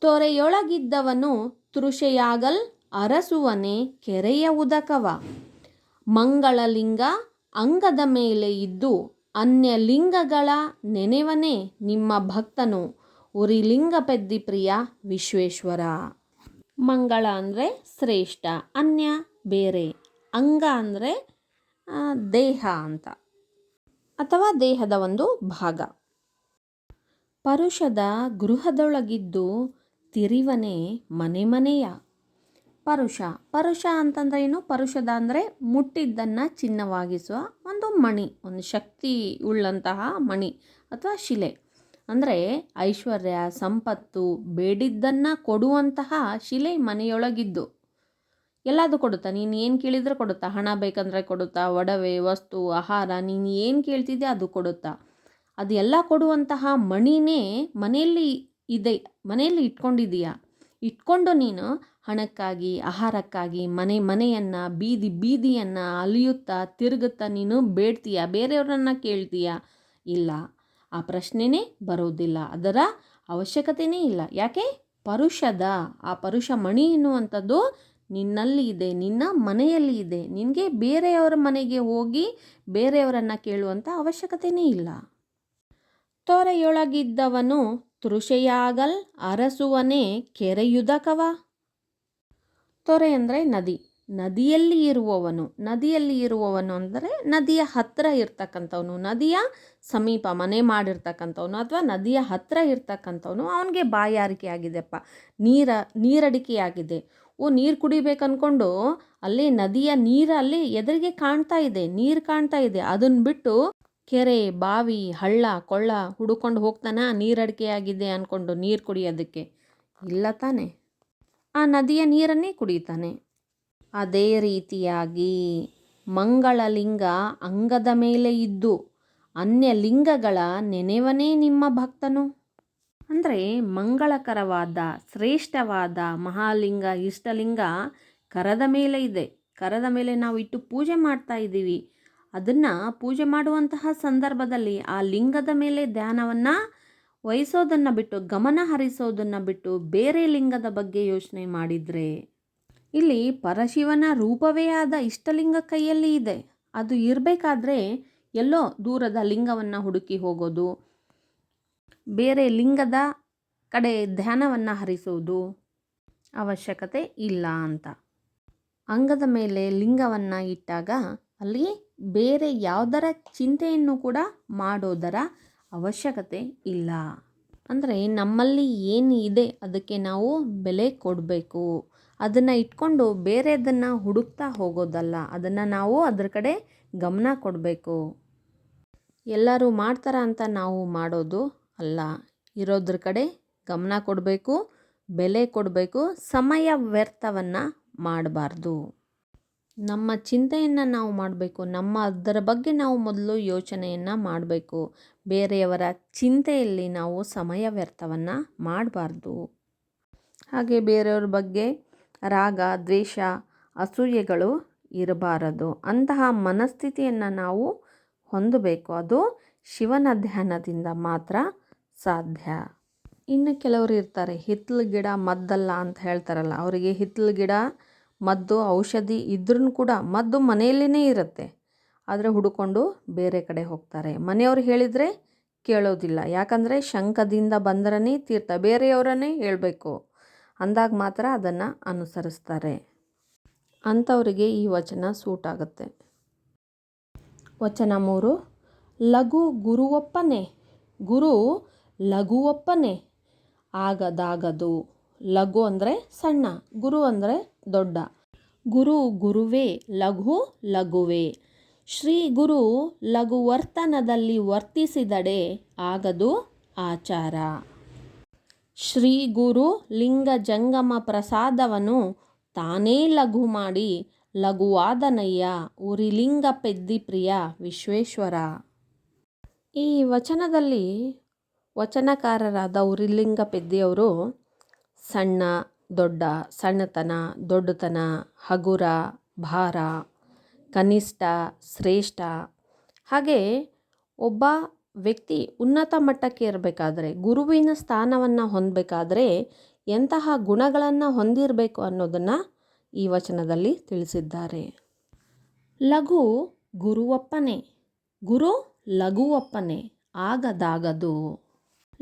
ತೊರೆಯೊಳಗಿದ್ದವನು ತೃಷೆಯಾಗಲ್ ಅರಸುವನೆ, ಕೆರೆಯ ಉದಕವ. ಮಂಗಳಲಿಂಗ ಅಂಗದ ಮೇಲೆ ಇದ್ದು ಅನ್ಯ ಲಿಂಗಗಳ ನೆನೆವನೇ ನಿಮ್ಮ ಭಕ್ತನು. ಉರಿಲಿಂಗ ಪೆದ್ದಿ ಪ್ರಿಯ ವಿಶ್ವೇಶ್ವರ. ಮಂಗಳ ಅಂದರೆ ಶ್ರೇಷ್ಠ, ಅನ್ಯ ಬೇರೆ. ಅಂಗ ಅಂದರೆ ದೇಹ ಅಂತ. ಅಥವಾ ದೇಹದ ಒಂದು ಭಾಗ. ಪರುಷದ ಗೃಹದೊಳಗಿದ್ದು ತಿರಿವನೆ ಮನೆ ಮನೆಯ. ಪರುಷ. ಪರುಷ ಅಂತಂದ್ರೆ ಏನು ಪರುಷದ ಅಂದರೆ ಮುಟ್ಟಿದ್ದನ್ನು ಚಿನ್ನವಾಗಿಸುವ ಒಂದು ಮಣಿ, ಒಂದು ಶಕ್ತಿ ಉಳ್ಳಂತಹ ಮಣಿ ಅಥವಾ ಶಿಲೆ. ಅಂದರೆ ಐಶ್ವರ್ಯ, ಸಂಪತ್ತು, ಬೇಡಿದ್ದನ್ನು ಕೊಡುವಂತಹ ಶಿಲೆ ಮನೆಯೊಳಗಿದ್ದು. ಎಲ್ಲದು ಕೊಡುತ್ತಾ? ನೀನು ಏನು ಕೇಳಿದರೆ ಕೊಡುತ್ತಾ? ಹಣ ಬೇಕಂದರೆ ಕೊಡುತ್ತಾ? ಒಡವೆ, ವಸ್ತು, ಆಹಾರ, ನೀನು ಏನು ಕೇಳ್ತಿದ್ದೆ ಅದು ಕೊಡುತ್ತಾ? ಅದು ಎಲ್ಲ ಕೊಡುವಂತಹ ಮಣಿನೇ ಮನೆಯಲ್ಲಿ ಇದೆ, ಮನೆಯಲ್ಲಿ ಇಟ್ಕೊಂಡಿದೀಯಾ ಇಟ್ಕೊಂಡು ನೀನು ಹಣಕ್ಕಾಗಿ, ಆಹಾರಕ್ಕಾಗಿ, ಮನೆ, ಮನೆಯನ್ನು ಬೀದಿ, ಬೀದಿಯನ್ನು ಅಲಿಯುತ್ತಾ, ತಿರುಗುತ್ತಾ ನೀನು ಬೇಡ್ತೀಯ? ಬೇರೆಯವ್ರನ್ನ ಕೇಳ್ತೀಯ? ಇಲ್ಲ. ಆ ಪ್ರಶ್ನೆನೇ ಬರೋದಿಲ್ಲ. ಅದರ ಅವಶ್ಯಕತೆಯೇ ಇಲ್ಲ. ಯಾಕೆ? ಪರುಷದ, ಆ ಪರುಷ ಮಣಿ ಎನ್ನುವಂಥದ್ದು ನಿನ್ನಲ್ಲಿ ಇದೆ, ನಿನ್ನ ಮನೆಯಲ್ಲಿ ಇದೆ. ನಿನಗೆ ಬೇರೆಯವರ ಮನೆಗೆ ಹೋಗಿ ಬೇರೆಯವರನ್ನು ಕೇಳುವಂಥ ಅವಶ್ಯಕತೆಯೇ ಇಲ್ಲ. ತೊರೆಯೊಳಗಿದ್ದವನು ತೃಷೆಯಾಗಲ್ ಅರಸುವನೇ ಕೆರೆಯುದಕವ? ತೊರೆ ಅಂದರೆ ನದಿ. ನದಿಯಲ್ಲಿ ಇರುವವನು. ನದಿಯಲ್ಲಿ ಇರುವವನು ಅಂದರೆ ನದಿಯ ಹತ್ತಿರ ಇರ್ತಕ್ಕಂಥವನು. ನದಿಯ ಸಮೀಪ ಮನೆ ಮಾಡಿರ್ತಕ್ಕಂಥವನು ಅಥವಾ ನದಿಯ ಹತ್ತಿರ ಇರ್ತಕ್ಕಂಥವನು. ಅವನಿಗೆ ಬಾಯಾರಿಕೆ ಆಗಿದೆಪ್ಪ ನೀರ, ನೀರಡಿಕೆಯಾಗಿದೆ. ಓ, ನೀರು ಕುಡಿಬೇಕು ಅಂದ್ಕೊಂಡು ಅಲ್ಲಿ ನದಿಯ ನೀರಲ್ಲಿ ಎದುರಿಗೆ ಕಾಣ್ತಾ ಇದೆ. ನೀರು ಕಾಣ್ತಾ ಇದೆ. ಅದನ್ನು ಬಿಟ್ಟು ಕೆರೆ, ಬಾವಿ, ಹಳ್ಳ, ಕೊಳ್ಳ ಹುಡುಕೊಂಡು ಹೋಗ್ತಾನ? ನೀರಡಿಕೆಯಾಗಿದೆ ಅಂದ್ಕೊಂಡು ನೀರು ಕುಡಿಯೋದಕ್ಕೆ ಇಲ್ಲ ತಾನೆ. ಆ ನದಿಯ ನೀರನ್ನೇ ಕುಡಿತಾನೆ. ಅದೇ ರೀತಿಯಾಗಿ ಮಂಗಳಲಿಂಗ ಅಂಗದ ಮೇಲೆ ಇದ್ದು ಅನ್ಯ ಲಿಂಗಗಳ ನೆನೆವನೇ ನಿಮ್ಮ ಭಕ್ತನು. ಅಂದರೆ ಮಂಗಳಕರವಾದ, ಶ್ರೇಷ್ಠವಾದ ಮಹಾಲಿಂಗ, ಇಷ್ಟಲಿಂಗ ಕರದ ಮೇಲೆ ಇದೆ. ಕರದ ಮೇಲೆ ನಾವು ಇಟ್ಟು ಪೂಜೆ ಮಾಡ್ತಾ ಇದ್ದೀವಿ. ಅದನ್ನು ಪೂಜೆ ಮಾಡುವಂತಹ ಸಂದರ್ಭದಲ್ಲಿ ಆ ಲಿಂಗದ ಮೇಲೆ ಧ್ಯಾನವನ್ನು ವಹಿಸೋದನ್ನು ಬಿಟ್ಟು, ಗಮನ ಹರಿಸೋದನ್ನು ಬಿಟ್ಟು ಬೇರೆ ಲಿಂಗದ ಬಗ್ಗೆ ಯೋಚನೆ ಮಾಡಿದರೆ ಇಲ್ಲಿ ಪರಶಿವನ ರೂಪವೇ ಆದ ಇಷ್ಟಲಿಂಗ ಕೈಯಲ್ಲಿ ಇದೆ. ಅದು ಇರಬೇಕಾದ್ರೆ ಎಲ್ಲೋ ದೂರದ ಲಿಂಗವನ್ನು ಹುಡುಕಿ ಹೋಗೋದು, ಬೇರೆ ಲಿಂಗದ ಕಡೆ ಧ್ಯಾನವನ್ನು ಹರಿಸೋದು ಅವಶ್ಯಕತೆ ಇಲ್ಲ ಅಂತ. ಅಂಗದ ಮೇಲೆ ಲಿಂಗವನ್ನು ಇಟ್ಟಾಗ ಅಲ್ಲಿ ಬೇರೆ ಯಾವುದರ ಚಿಂತೆಯನ್ನು ಕೂಡ ಮಾಡೋದರ ಅವಶ್ಯಕತೆ ಇಲ್ಲ. ಅಂದರೆ ನಮ್ಮಲ್ಲಿ ಏನು ಇದೆ ಅದಕ್ಕೆ ನಾವು ಬೆಲೆ ಕೊಡಬೇಕು. ಅದನ್ನು ಇಟ್ಕೊಂಡು ಬೇರೆದನ್ನು ಹುಡುಕ್ತಾ ಹೋಗೋದಲ್ಲ, ಅದನ್ನು ನಾವು ಅದರ ಕಡೆ ಗಮನ ಕೊಡಬೇಕು. ಎಲ್ಲರೂ ಮಾಡ್ತಾರ ಅಂತ ನಾವು ಮಾಡೋದು ಅಲ್ಲ. ಇರೋದ್ರ ಕಡೆ ಗಮನ ಕೊಡಬೇಕು, ಬೆಲೆ ಕೊಡಬೇಕು, ಸಮಯ ವ್ಯರ್ಥವನ್ನು ಮಾಡಬಾರ್ದು. ನಮ್ಮ ಚಿಂತೆಯನ್ನು ನಾವು ಮಾಡಬೇಕು, ನಮ್ಮ ಅದರ ಬಗ್ಗೆ ನಾವು ಮೊದಲು ಯೋಚನೆಯನ್ನು ಮಾಡಬೇಕು. ಬೇರೆಯವರ ಚಿಂತೆಯಲ್ಲಿ ನಾವು ಸಮಯ ವ್ಯರ್ಥವನ್ನು ಮಾಡಬಾರ್ದು. ಹಾಗೆ ಬೇರೆಯವ್ರ ಬಗ್ಗೆ ರಾಗ, ದ್ವೇಷ, ಅಸೂಯೆಗಳು ಇರಬಾರದು. ಅಂತಹ ಮನಸ್ಥಿತಿಯನ್ನು ನಾವು ಹೊಂದಬೇಕು. ಅದು ಶಿವನ ಧ್ಯಾನದಿಂದ ಮಾತ್ರ ಸಾಧ್ಯ. ಇನ್ನು ಕೆಲವರು ಇರ್ತಾರೆ ಹಿತ್ತಲು ಗಿಡ ಮದ್ದಲ್ಲ ಅಂತ ಹೇಳ್ತಾರಲ್ಲ, ಅವರಿಗೆ ಹಿತ್ತಲು ಗಿಡ ಮದ್ದು, ಔಷಧಿ ಇದ್ರೂ ಕೂಡ ಮದ್ದು ಮನೆಯಲ್ಲೇ ಇರುತ್ತೆ. ಆದರೆ ಹುಡುಕೊಂಡು ಬೇರೆ ಕಡೆ ಹೋಗ್ತಾರೆ. ಮನೆಯವ್ರು ಹೇಳಿದರೆ ಕೇಳೋದಿಲ್ಲ. ಯಾಕಂದರೆ ಶಂಕದಿಂದ ಬಂದರನೇ ತೀರ್ಥ, ಬೇರೆಯವರನ್ನೇ ಹೇಳಬೇಕು. ಅಂದಾಗ ಮಾತ್ರ ಅದನ್ನು ಅನುಸರಿಸ್ತಾರೆ. ಅಂಥವರಿಗೆ ಈ ವಚನ ಸೂಟ್ ಆಗುತ್ತೆ. ವಚನ ಮೂರು, ಲಘು ಗುರುವಪ್ಪನೆ, ಗುರು ಲಘುವಪ್ಪನೆ, ಆಗದಾಗದು. ಲಘು ಅಂದರೆ ಸಣ್ಣ, ಗುರು ಅಂದರೆ ದೊಡ್ಡ. ಗುರು ಗುರುವೇ, ಲಘು ಲಘುವೇ. ಶ್ರೀ ಗುರು ಲಘುವರ್ತನದಲ್ಲಿ ವರ್ತಿಸಿದಡೆ ಆಗದು ಆಚಾರ. ಶ್ರೀ ಗುರು ಲಿಂಗ ಜಂಗಮ ಪ್ರಸಾದವನ್ನು ತಾನೇ ಲಘು ಮಾಡಿ ಲಘುವಾದನಯ್ಯ ಉರಿಲಿಂಗ ಪೆದ್ದಿ ಪ್ರಿಯ ವಿಶ್ವೇಶ್ವರ. ಈ ವಚನದಲ್ಲಿ ವಚನಕಾರರಾದ ಉರಿಲಿಂಗ ಪೆದ್ದಿಯವರು ಸಣ್ಣ ದೊಡ್ಡ, ಸಣ್ಣತನ, ದೊಡ್ಡತನ, ಹಗುರ, ಭಾರ, ಕನಿಷ್ಠ, ಶ್ರೇಷ್ಠ. ಹಾಗೆ ಒಬ್ಬ ವ್ಯಕ್ತಿ ಉನ್ನತ ಮಟ್ಟಕ್ಕೆ ಇರಬೇಕಾದ್ರೆ, ಗುರುವಿನ ಸ್ಥಾನವನ್ನು ಹೊಂದಬೇಕಾದ್ರೆ ಎಂತಹ ಗುಣಗಳನ್ನು ಹೊಂದಿರಬೇಕು ಅನ್ನೋದನ್ನು ಈ ವಚನದಲ್ಲಿ ತಿಳಿಸಿದ್ದಾರೆ. ಲಘು ಗುರುವಪ್ಪನೆ, ಗುರು ಲಘುವಪ್ಪನೆ, ಆಗದಾಗದು.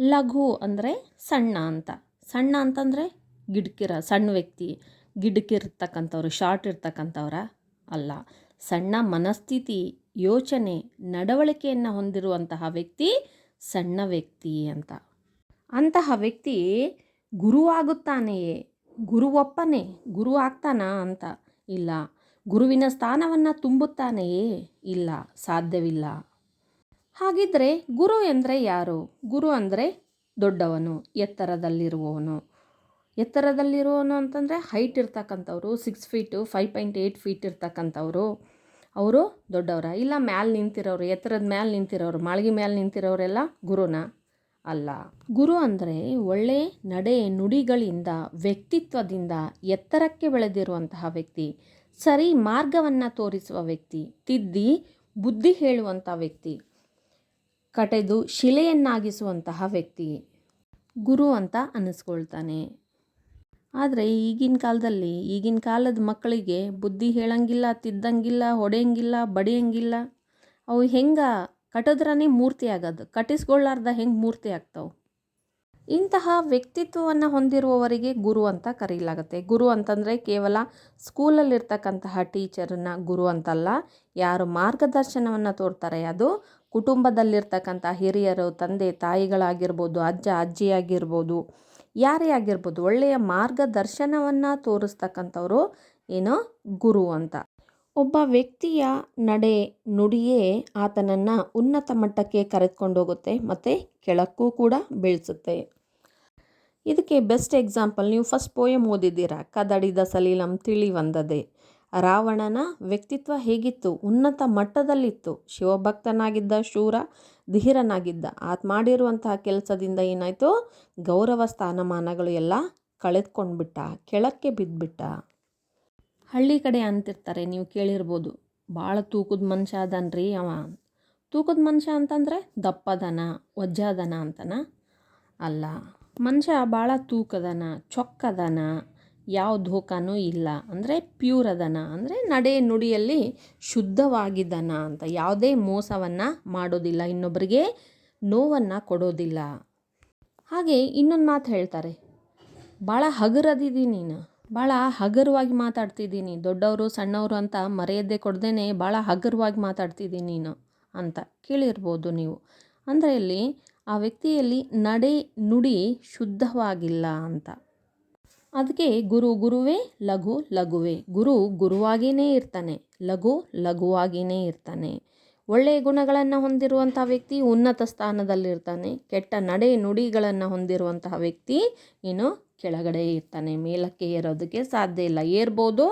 ಲಘು ಅಂದರೆ ಸಣ್ಣ ಅಂತ. ಸಣ್ಣ ಅಂತಂದರೆ ಗಿಡ್ಕಿರ, ಸಣ್ಣ ವ್ಯಕ್ತಿ ಗಿಡ್ಕಿರ್ತಕ್ಕಂಥವ್ರು ಶಾರ್ಟ್ ಇರ್ತಕ್ಕಂಥವ್ರ ಅಲ್ಲ. ಸಣ್ಣ ಮನಸ್ಥಿತಿ, ಯೋಚನೆ, ನಡವಳಿಕೆಯನ್ನು ಹೊಂದಿರುವಂತಹ ವ್ಯಕ್ತಿ ಸಣ್ಣ ವ್ಯಕ್ತಿ ಅಂತ. ಅಂತಹ ವ್ಯಕ್ತಿ ಗುರುವಾಗುತ್ತಾನೆಯೇ? ಆಗುತ್ತಾನೆಯೇ ಗುರು ಆಗ್ತಾನಾ ಅಂತ? ಇಲ್ಲ. ಗುರುವಿನ ಸ್ಥಾನವನ್ನು ತುಂಬುತ್ತಾನೆಯೇ? ಇಲ್ಲ. ಸಾಧ್ಯವಿಲ್ಲ. ಹಾಗಿದ್ದರೆ ಗುರು ಎಂದರೆ ಯಾರು? ಗುರು ಅಂದರೆ ದೊಡ್ಡವನು, ಎತ್ತರದಲ್ಲಿರುವವನು. ಎತ್ತರದಲ್ಲಿರುವವನು ಅಂತಂದರೆ ಹೈಟ್ ಇರ್ತಕ್ಕಂಥವ್ರು six feet five point eight feet ಇರ್ತಕ್ಕಂಥವ್ರು. ಅವರು ದೊಡ್ಡವರ. ಇಲ್ಲ, ಮ್ಯಾಲೆ ನಿಂತಿರೋರು, ಎತ್ತರದ ಮ್ಯಾಲೆ ನಿಂತಿರೋರು, ಮಾಳಿಗೆ ಮ್ಯಾಲೆ ನಿಂತಿರೋರೆಲ್ಲ ಗುರುನ ಅಲ್ಲ. ಗುರು ಅಂದರೆ ಒಳ್ಳೆ ನಡೆ ನುಡಿಗಳಿಂದ, ವ್ಯಕ್ತಿತ್ವದಿಂದ ಎತ್ತರಕ್ಕೆ ಬೆಳೆದಿರುವಂತಹ ವ್ಯಕ್ತಿ, ಸರಿ ಮಾರ್ಗವನ್ನು ತೋರಿಸುವ ವ್ಯಕ್ತಿ, ತಿದ್ದಿ ಬುದ್ಧಿ ಹೇಳುವಂಥ ವ್ಯಕ್ತಿ, ಕಟೆದು ಶಿಲೆಯನ್ನಾಗಿಸುವಂತಹ ವ್ಯಕ್ತಿ, ಗುರು ಅಂತ ಅನ್ನಿಸ್ಕೊಳ್ತಾನೆ ಆದರೆ ಈಗಿನ ಕಾಲದಲ್ಲಿ ಈಗಿನ ಕಾಲದ ಮಕ್ಕಳಿಗೆ ಬುದ್ಧಿ ಹೇಳಂಗಿಲ್ಲ, ತಿದ್ದಂಗಿಲ್ಲ, ಹೊಡೆಯಂಗಿಲ್ಲ, ಬಡಿಯಂಗಿಲ್ಲ, ಅವು ಹೆಂಗೆ ಕಟ್ಟಿದ್ರನೇ ಮೂರ್ತಿ ಆಗೋದು. ಕಟ್ಟಿಸ್ಕೊಳ್ಳಾರ್ದ ಹೆಂಗೆ ಮೂರ್ತಿ ಆಗ್ತಾವೆ? ಇಂತಹ ವ್ಯಕ್ತಿತ್ವವನ್ನು ಹೊಂದಿರುವವರಿಗೆ ಗುರು ಅಂತ ಕರೀಲಾಗುತ್ತೆ. ಗುರು ಅಂತಂದರೆ ಕೇವಲ ಸ್ಕೂಲಲ್ಲಿರ್ತಕ್ಕಂತಹ ಟೀಚರನ್ನ ಗುರು ಅಂತಲ್ಲ, ಯಾರು ಮಾರ್ಗದರ್ಶನವನ್ನು ತೋರ್ತಾರೆ. ಅದು ಕುಟುಂಬದಲ್ಲಿರ್ತಕ್ಕಂಥ ಹಿರಿಯರು, ತಂದೆ, ತಾಯಿಗಳಾಗಿರ್ಬೋದು, ಅಜ್ಜ, ಅಜ್ಜಿಯಾಗಿರ್ಬೋದು ಯಾರೇ ಆಗಿರ್ಬೋದು ಒಳ್ಳೆಯ ಮಾರ್ಗದರ್ಶನವನ್ನು ತೋರಿಸ್ತಕ್ಕಂಥವ್ರು ಏನು ಗುರು ಅಂತ. ಒಬ್ಬ ವ್ಯಕ್ತಿಯ ನಡೆ ನುಡಿಯೇ ಆತನನ್ನು ಉನ್ನತ ಮಟ್ಟಕ್ಕೆ ಕರೆದುಕೊಂಡೋಗುತ್ತೆ ಮತ್ತು ಕೆಳಕ್ಕೂ ಕೂಡ ಬೀಳಿಸುತ್ತೆ. ಇದಕ್ಕೆ ಬೆಸ್ಟ್ ಎಕ್ಸಾಂಪಲ್ ನೀವು ಫಸ್ಟ್ ಪೋಯಮ್ ಓದಿದ್ದೀರಾ, ಕದಡಿದ ಸಲೀಲಂ ತಿಳಿ ಬಂದದೆ ರಾವಣನ ವ್ಯಕ್ತಿತ್ವ ಹೇಗಿತ್ತು, ಉನ್ನತ ಮಟ್ಟದಲ್ಲಿತ್ತು, ಶಿವಭಕ್ತನಾಗಿದ್ದ ಶೂರ ಧೀರನಾಗಿದ್ದ. ಆತ ಮಾಡಿರುವಂತಹ ಕೆಲಸದಿಂದ ಏನಾಯಿತು, ಗೌರವ ಸ್ಥಾನಮಾನಗಳು ಎಲ್ಲ ಕಳೆದ್ಕೊಂಡ್ಬಿಟ್ಟ, ಕೆಳಕ್ಕೆ ಬಿದ್ದುಬಿಟ್ಟ ಹಳ್ಳಿ ಕಡೆ ಅಂತಿರ್ತಾರೆ, ನೀವು ಕೇಳಿರ್ಬೋದು. ಭಾಳ ತೂಕದ ಮನುಷ್ಯ ಅದನ್ರಿ ಅವ. ತೂಕದ ಮನುಷ್ಯ ಅಂತಂದರೆ ದಪ್ಪದನ ಒಜ್ಜದನ ಅಂತನ ಅಲ್ಲ. ಮನುಷ್ಯ ಭಾಳ ತೂಕದನ, ಚೊಕ್ಕದನ ಯಾವ ಧೋಕಾನೂ ಇಲ್ಲ. ಅಂದರೆ ಪ್ಯೂರ್ ಅದನ ಅಂದರೆ ನಡೆ ನುಡಿಯಲ್ಲಿ ಶುದ್ಧವಾಗಿದ್ದಾನ ಅಂತ. ಯಾವುದೇ ಮೋಸವನ್ನು ಮಾಡೋದಿಲ್ಲ. ಇನ್ನೊಬ್ಬರಿಗೆ ನೋವನ್ನು ಕೊಡೋದಿಲ್ಲ. ಹಾಗೆ ಇನ್ನೊಂದು ಮಾತು ಹೇಳ್ತಾರೆ. ಭಾಳ ಹಗುರದಿದ್ದೀನಿ ನೀನು. ಭಾಳ ಹಗುರವಾಗಿ ಮಾತಾಡ್ತಿದ್ದೀನಿ ದೊಡ್ಡವರು, ಸಣ್ಣವರು ಅಂತ ಮರೆಯದೆ ಕೊಡ್ದೇ ಭಾಳ ಹಗುರವಾಗಿ ಮಾತಾಡ್ತಿದ್ದೀನಿ ನೀನು ಅಂತ ಕೇಳಿರ್ಬೋದು ನೀವು. ಅಂದರೆ ಇಲ್ಲಿ ಆ ವ್ಯಕ್ತಿಯಲ್ಲಿ ನಡೆ ನುಡಿ ಶುದ್ಧವಾಗಿಲ್ಲ ಅಂತ. ಅದಕ್ಕೆ ಗುರು ಗುರುವೇ, ಲಘು ಲಘುವೇ. ಗುರು ಗುರುವಾಗಿಯೇ ಇರ್ತಾನೆ, ಲಘು ಲಘುವಾಗಿಯೇ ಇರ್ತಾನೆ. ಒಳ್ಳೆಯ ಗುಣಗಳನ್ನು ಹೊಂದಿರುವಂತಹ ವ್ಯಕ್ತಿ ಉನ್ನತ ಸ್ಥಾನದಲ್ಲಿರ್ತಾನೆ, ಕೆಟ್ಟ ನಡೆ ನುಡಿಗಳನ್ನು ಹೊಂದಿರುವಂತಹ ವ್ಯಕ್ತಿ ಇನ್ನು ಕೆಳಗಡೆ ಇರ್ತಾನೆ. ಮೇಲಕ್ಕೆ ಏರೋದಕ್ಕೆ ಸಾಧ್ಯ ಇಲ್ಲ. ಏರ್ಬೋದು,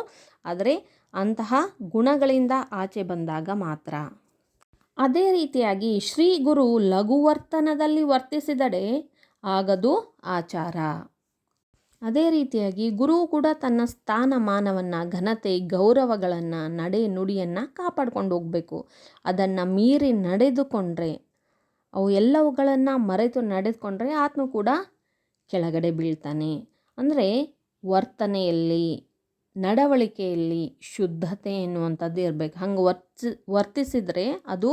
ಆದರೆ ಅಂತಹ ಗುಣಗಳಿಂದ ಆಚೆ ಬಂದಾಗ ಮಾತ್ರ. ಅದೇ ರೀತಿಯಾಗಿ ಶ್ರೀ ಗುರು ಲಘುವರ್ತನದಲ್ಲಿ ವರ್ತಿಸಿದಡೆ ಆಗದು ಆಚಾರ. ಅದೇ ರೀತಿಯಾಗಿ ಗುರು ಕೂಡ ತನ್ನ ಸ್ಥಾನಮಾನವನ್ನು, ಘನತೆ, ಗೌರವಗಳನ್ನು, ನಡೆ ನುಡಿಯನ್ನು ಕಾಪಾಡ್ಕೊಂಡು ಹೋಗಬೇಕು. ಅದನ್ನು ಮೀರಿ ನಡೆದುಕೊಂಡ್ರೆ, ಅವು ಎಲ್ಲವುಗಳನ್ನು ಮರೆತು ನಡೆದುಕೊಂಡ್ರೆ ಆತ್ಮ ಕೂಡ ಕೆಳಗಡೆ ಬೀಳ್ತಾನೆ. ಅಂದರೆ ವರ್ತನೆಯಲ್ಲಿ, ನಡವಳಿಕೆಯಲ್ಲಿ ಶುದ್ಧತೆ ಎನ್ನುವಂಥದ್ದು ಇರಬೇಕು. ಹಂಗೆ ವರ್ತಿಸಿ ವರ್ತಿಸಿದರೆ ಅದು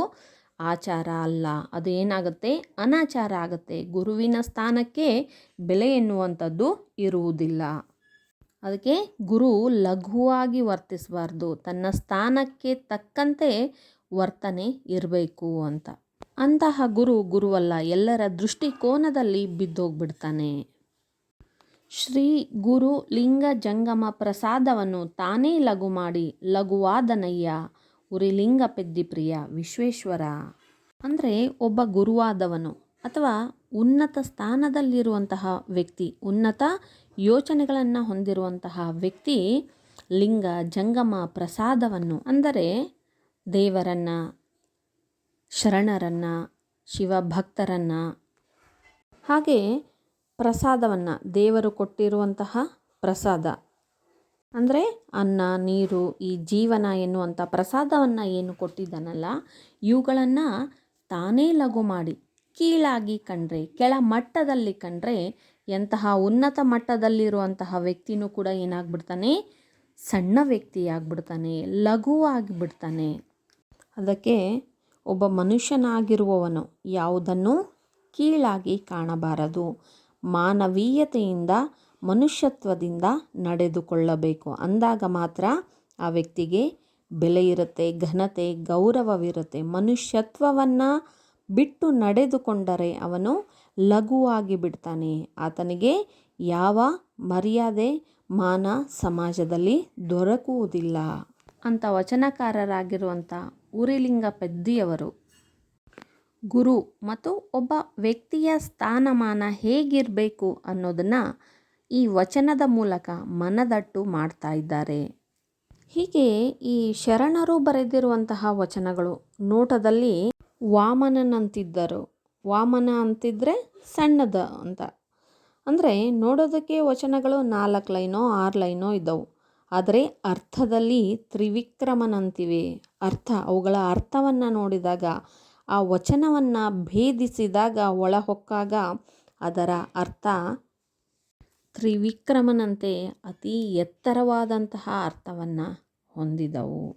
ಆಚಾರ ಅಲ್ಲ, ಅದು ಏನಾಗುತ್ತೆ? ಅನಾಚಾರ ಆಗುತ್ತೆ. ಗುರುವಿನ ಸ್ಥಾನಕ್ಕೆ ಬೆಲೆ ಎನ್ನುವಂಥದ್ದು ಇರುವುದಿಲ್ಲ. ಅದಕ್ಕೆ ಗುರು ಲಘುವಾಗಿ ವರ್ತಿಸಬಾರ್ದು. ತನ್ನ ಸ್ಥಾನಕ್ಕೆ ತಕ್ಕಂತೆ ವರ್ತನೆ ಇರಬೇಕು ಅಂತ. ಅಂತಹ ಗುರು ಗುರುವಲ್ಲ. ಎಲ್ಲರ ದೃಷ್ಟಿಕೋನದಲ್ಲಿ ಬಿದ್ದೋಗ್ಬಿಡ್ತಾನೆ. ಶ್ರೀ ಗುರು ಲಿಂಗ ಜಂಗಮ ಪ್ರಸಾದವನ್ನು ತಾನೇ ಲಘು ಮಾಡಿ ಲಘುವಾದನಯ್ಯ ಉರಿಲಿಂಗ ಪೆದ್ದಿಪ್ರಿಯ ವಿಶ್ವೇಶ್ವರ. ಅಂದರೆ ಒಬ್ಬ ಗುರುವಾದವನು ಅಥವಾ ಉನ್ನತ ಸ್ಥಾನದಲ್ಲಿರುವಂತಹ ವ್ಯಕ್ತಿ, ಉನ್ನತ ಯೋಚನೆಗಳನ್ನು ಹೊಂದಿರುವಂತಹ ವ್ಯಕ್ತಿ ಲಿಂಗ, ಜಂಗಮ, ಪ್ರಸಾದವನ್ನು, ಅಂದರೆ ದೇವರನ್ನು, ಶರಣರನ್ನು, ಶಿವಭಕ್ತರನ್ನು, ಹಾಗೆ ಪ್ರಸಾದವನ್ನು ದೇವರು ಕೊಟ್ಟಿರುವಂತಹ ಪ್ರಸಾದ. ಅಂದರೆ ಅನ್ನ, ನೀರು, ಈ ಜೀವನ ಎನ್ನುವಂಥ ಪ್ರಸಾದವನ್ನು ಏನು ಕೊಟ್ಟಿದ್ದಾನಲ್ಲ, ಇವುಗಳನ್ನು ತಾನೇ ಲಘು ಮಾಡಿ, ಕೀಳಾಗಿ ಕಂಡ್ರೆ, ಕೆಳ ಮಟ್ಟದಲ್ಲಿ ಕಂಡ್ರೆ, ಎಂತಹ ಉನ್ನತ ಮಟ್ಟದಲ್ಲಿರುವಂತಹ ವ್ಯಕ್ತಿನೂ ಕೂಡ ಏನಾಗ್ಬಿಡ್ತಾನೆ? ಸಣ್ಣ ವ್ಯಕ್ತಿಯಾಗ್ಬಿಡ್ತಾನೆ ಲಘುವಾಗಿಬಿಡ್ತಾನೆ ಅದಕ್ಕೆ ಒಬ್ಬ ಮನುಷ್ಯನಾಗಿರುವವನು ಯಾವುದನ್ನು ಕೀಳಾಗಿ ಕಾಣಬಾರದು. ಮಾನವೀಯತೆಯಿಂದ ಮನುಷ್ಯತ್ವದಿಂದ ನಡೆದುಕೊಳ್ಳಬೇಕು. ಅಂದಾಗ ಮಾತ್ರ ಆ ವ್ಯಕ್ತಿಗೆ ಬೆಲೆ ಇರುತ್ತೆ, ಘನತೆ, ಗೌರವವಿರುತ್ತೆ. ಮನುಷ್ಯತ್ವವನ್ನು ಬಿಟ್ಟು ನಡೆದುಕೊಂಡರೆ ಅವನು ಲಘುವಾಗಿ ಬಿಡ್ತಾನೆ. ಆತನಿಗೆ ಯಾವ ಮರ್ಯಾದೆ ಮಾನ ಸಮಾಜದಲ್ಲಿ ದೊರಕುವುದಿಲ್ಲ. ಅಂತ ವಚನಕಾರರಾಗಿರುವಂಥ ಉರಿಲಿಂಗ ಪೆದ್ದಿಯವರು, ಗುರು ಮತ್ತು ಒಬ್ಬ ವ್ಯಕ್ತಿಯ ಸ್ಥಾನಮಾನ ಹೇಗಿರಬೇಕು ಅನ್ನೋದನ್ನು ಈ ವಚನದ ಮೂಲಕ ಮನದಟ್ಟು ಮಾಡ್ತಾ ಇದ್ದಾರೆ. ಹೀಗೆ ಈ ಶರಣರು ಬರೆದಿರುವಂತಹ ವಚನಗಳು ನೋಟದಲ್ಲಿ ವಾಮನನಂತಿದ್ದರು. ವಾಮನ ಅಂತಿದ್ರೆ ಸಣ್ಣದ ಅಂತ. ಅಂದರೆ ನೋಡೋದಕ್ಕೆ ವಚನಗಳು ನಾಲ್ಕು ಲೈನೋ, ಆರು ಲೈನೋ ಇದ್ದವು. ಆದರೆ ಅರ್ಥದಲ್ಲಿ ತ್ರಿವಿಕ್ರಮನಂತಿವೆ. ಅರ್ಥ, ಅವುಗಳ ಅರ್ಥವನ್ನು ನೋಡಿದಾಗ, ಆ ವಚನವನ್ನು ಭೇದಿಸಿದಾಗ, ಒಳಹೊಕ್ಕಾಗ ಅದರ ಅರ್ಥ ತ್ರಿವಿಕ್ರಮನಂತೆ ಅತಿ ಎತ್ತರವಾದಂತಹ ಅರ್ಥವನ್ನು ಹೊಂದಿದವು.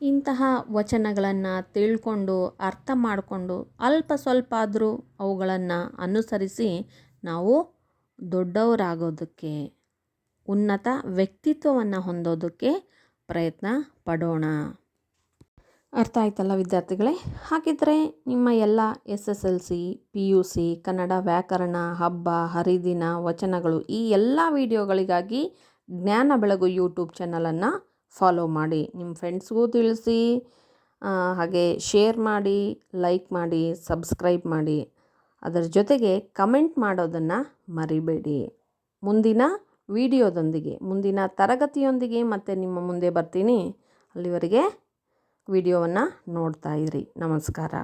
ಇಂತಹ ವಚನಗಳನ್ನು ತಿಳ್ಕೊಂಡು, ಅರ್ಥ ಮಾಡಿಕೊಂಡು, ಅಲ್ಪ ಸ್ವಲ್ಪ ಆದರೂ ಅವುಗಳನ್ನು ಅನುಸರಿಸಿ ನಾವು ದೊಡ್ಡವರಾಗೋದಕ್ಕೆ, ಉನ್ನತ ವ್ಯಕ್ತಿತ್ವವನ್ನು ಹೊಂದೋದಕ್ಕೆ ಪ್ರಯತ್ನ ಪಡೋಣ. ಅರ್ಥ ಆಯ್ತಲ್ಲ ವಿದ್ಯಾರ್ಥಿಗಳೇ? ಹಾಗಿದ್ದರೆ ನಿಮ್ಮ ಎಲ್ಲ S S L C, P U C, Kannada ವ್ಯಾಕರಣ, ಹಬ್ಬ, ಹರಿದಿನ, ವಚನಗಳು ಈ ಎಲ್ಲ ವಿಡಿಯೋಗಳಿಗಾಗಿ ಜ್ಞಾನ ಬೆಳಗು ಯೂಟ್ಯೂಬ್ ಚಾನಲನ್ನು ಫಾಲೋ ಮಾಡಿ, ನಿಮ್ಮ ಫ್ರೆಂಡ್ಸ್ಗೂ ತಿಳಿಸಿ ಹಾಗೆ ಶೇರ್ ಮಾಡಿ, ಲೈಕ್ ಮಾಡಿ, ಸಬ್ಸ್ಕ್ರೈಬ್ ಮಾಡಿ. ಅದರ ಜೊತೆಗೆ ಕಮೆಂಟ್ ಮಾಡೋದನ್ನು ಮರಿಬೇಡಿ. ಮುಂದಿನ ವಿಡಿಯೋದೊಂದಿಗೆ, ಮುಂದಿನ ತರಗತಿಯೊಂದಿಗೆ ಮತ್ತೆ ನಿಮ್ಮ ಮುಂದೆ ಬರ್ತೀನಿ. ಅಲ್ಲಿವರೆಗೆ ವಿಡಿಯೋವನ್ನು ನೋಡ್ತಾ ಇರಿ. ನಮಸ್ಕಾರ.